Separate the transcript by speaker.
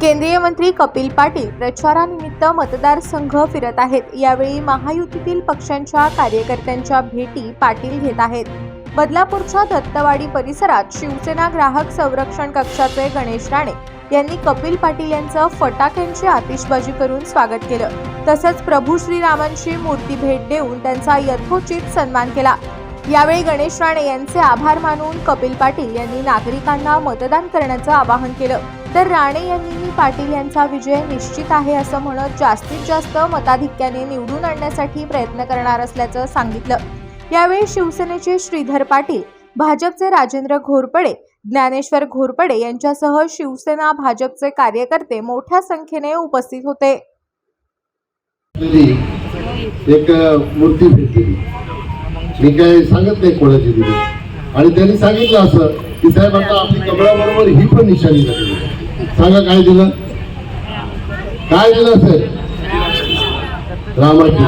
Speaker 1: केंद्रीय मंत्री कपिल पाटील प्रचारानिमित्त मतदारसंघ फिरत आहेत. यावेळी महायुतीतील पक्षांच्या कार्यकर्त्यांच्या भेटी पाटील घेत आहेत. बदलापूरच्या दत्तवाडी परिसरात शिवसेना ग्राहक संरक्षण कक्षाचे गणेश राणे यांनी कपिल पाटील यांचं फटाक्यांची आतिषबाजी करून स्वागत केलं. तसंच प्रभू श्रीरामांची मूर्ती भेट देऊन त्यांचा यथोचित सन्मान केला. यावेळी गणेश राणे यांचे आभार मानून कपिल पाटील यांनी नागरिकांना मतदान करण्याचं आवाहन केलं. तर राणे यांनीही पाटील यांचा विजय निश्चित आहे असं म्हणत जास्तीत जास्त मताधिक्याने निवडून आणण्यासाठी प्रयत्न करणार असल्याचं सांगितलं. यावेळी शिवसेनेचे श्रीधर पाटील भाजपचे राजेंद्र घोरपडे ज्ञानेश्वर घोरपडे यांच्यासह शिवसेना भाजपचे कार्यकर्ते मोठ्या संख्येने उपस्थित होते.
Speaker 2: एक मूर्ती भेटली. मी काय सांगत नाही कोणाची दिली. आणि त्यांनी सांगितलं असं की साहेब आता आपली कमळाबरोबर ही पण निशाणी झाली. सांगा काय दिलं? काय दिलं असेल? रामाची